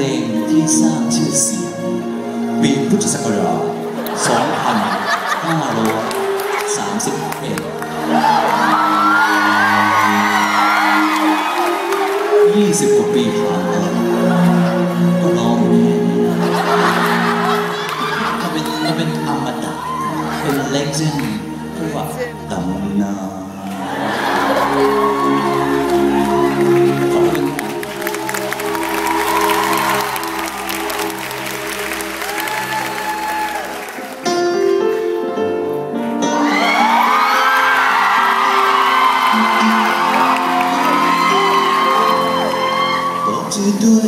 ลงที่สร้างชื่อเสียงปีพุทธศักราช2531 20กว่าปีผ่านมาก็ร้องอยู่มันเป็นมันเป็นอมตะเป็นเลเจนด์เรียกว่าตำนาน บอก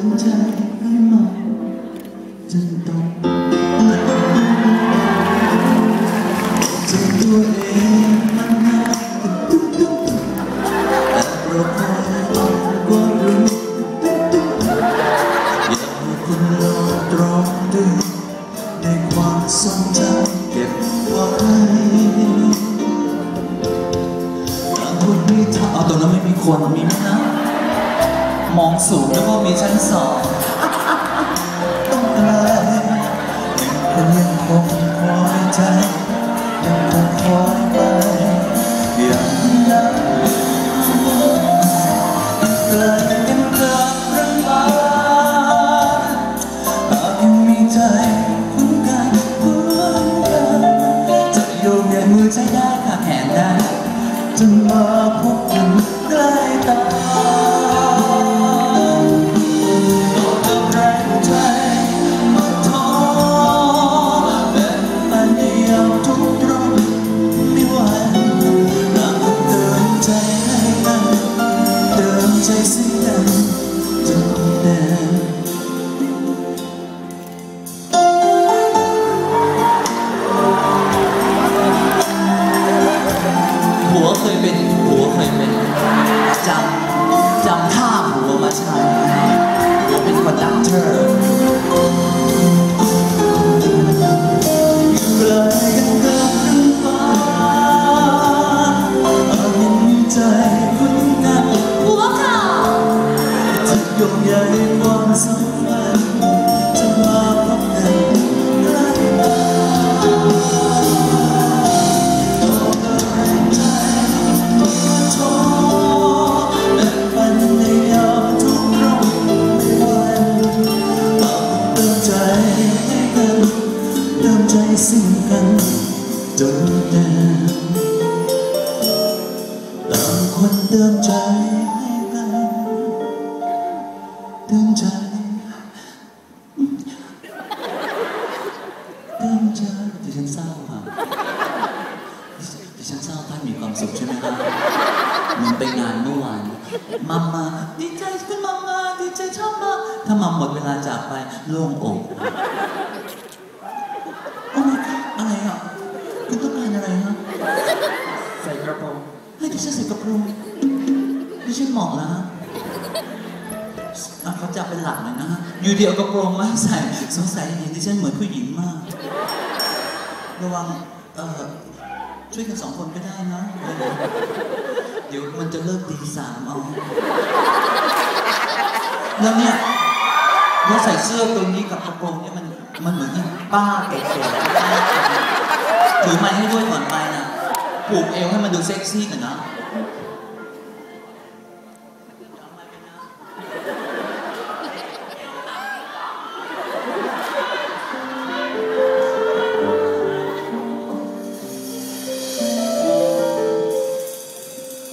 เติมใจให้มันจนต้องเจอตัวเองมันนานตุ๊กตุ๊กแต่โปรดคอยอ่อนกว่ารู้อยากให้คุณลองตรองดูในความทรงจำเก็บไว้ต่างคนมีทาเอาตรงนั้นไม่มีคนมีไหมนะ มองสูงแล้วก็มีชั้นสองต้องไกลหนึ่ยังคงคอยใจยังคงคอยไปอย่างนั้นไกลกันเกินเรื่องราหากยังมีใจคุ้นกันเหมือนกันจะโยงใยมือใจได้ข้าแขนได้จนมา ติมใจเติมใจดิฉันเศร้าค่ะดิฉันเศร้าท่านมีความสุขใช่ไหมครับเหมันไปงานเมื่อวานมัมมาดีใจคุณมัมมาดีใจชอบมากถ้ามัมหมดเวลาจากไปโล่งอกโอ้ my god อะไรอะคุณต้องการอะไรฮะใส่กระโปรงให้ดิฉันใส่กระโปรงดิฉันเหมาะแล้วฮะ อะเขาจับเป็นหลักเลยนะฮะ อยู่เดียวกระโปรงมาใส่ สงสัยเห็นดิฉันเหมือนผู้หญิงมาก ระวัง เอ่อ ช่วยกันสองคนก็ได้นะ เดี๋ยวมันจะเลิกตีสามเอา แล้วเนี่ยเราใส่เสื้อตัวนี้กับกระโปรงเนี่ยมัน มันเหมือนที่ป้าแก่ๆถือไม้ให้ด้วยก่อนไปนะ ผูกเอวให้มันดูเซ็กซี่หน่อยนะ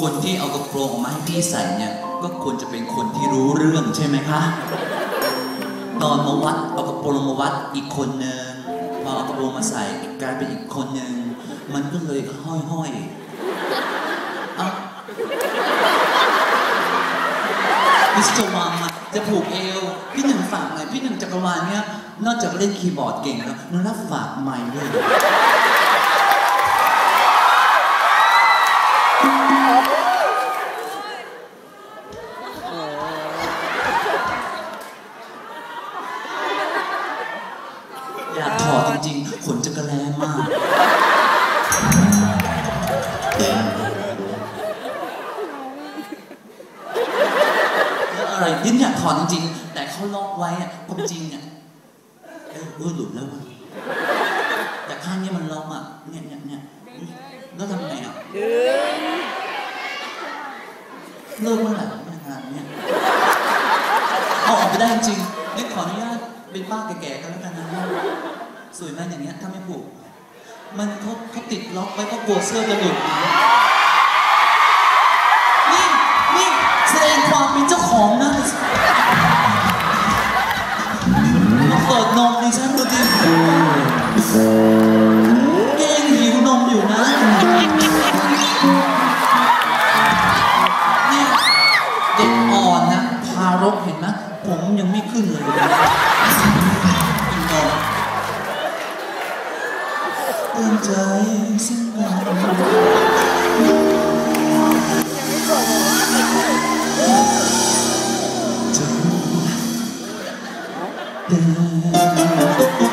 คนที่เอากระโปรงออกมาให้พี่ใส่เนี่ย ก็ควรจะเป็นคนที่รู้เรื่องใช่ไหมคะ ตอนมาวัดเอากระโปรงมาวัดอีกคนหนึ่งพอเอากระโปรงมาใส่กลายเป็นอีกคนหนึ่งมันก็เลยห้อยห้อยเอ้ามิสเตอร์วังอะจะผูกเอว พี่หนึ่งฝากหน่อยพี่หนึ่งจักรวาลเนี่ยนอกจากเล่นคีย์บอร์ดเก่งแล้วนรับฝากไมค์ด้วย อยากถอดจริงๆขนจะกระแลมาก แล้วอะไรดิ้นอยากถอดจริงๆแต่เขาล็อกไว้อะความจริงเนี่ยเออเออหลุดแล้วอะแต่ข้างเนี้มันล็อกอะเนี่ยเนี่ยเนี่ยแล้วทำไงอะเลิกเมื่อไหร่เนี่ยงานเนี่ยเอาออกไปได้จริงนี่ขออนุญาต เป็นป้าแก่ๆกันแล้วกันนะสวยไหมอย่างเงี้ยถ้าไม่ผูก มันเขาเขาติดล็อกไว้ก็กลัวเสื้อจะหลุดนี่นี่แสดงความเป็นเจ้าของนะารกเห็นไหมผมยังไม่ขึ้นเลยนะกินนมเตือนใจซึ่งกันจะรู้แต่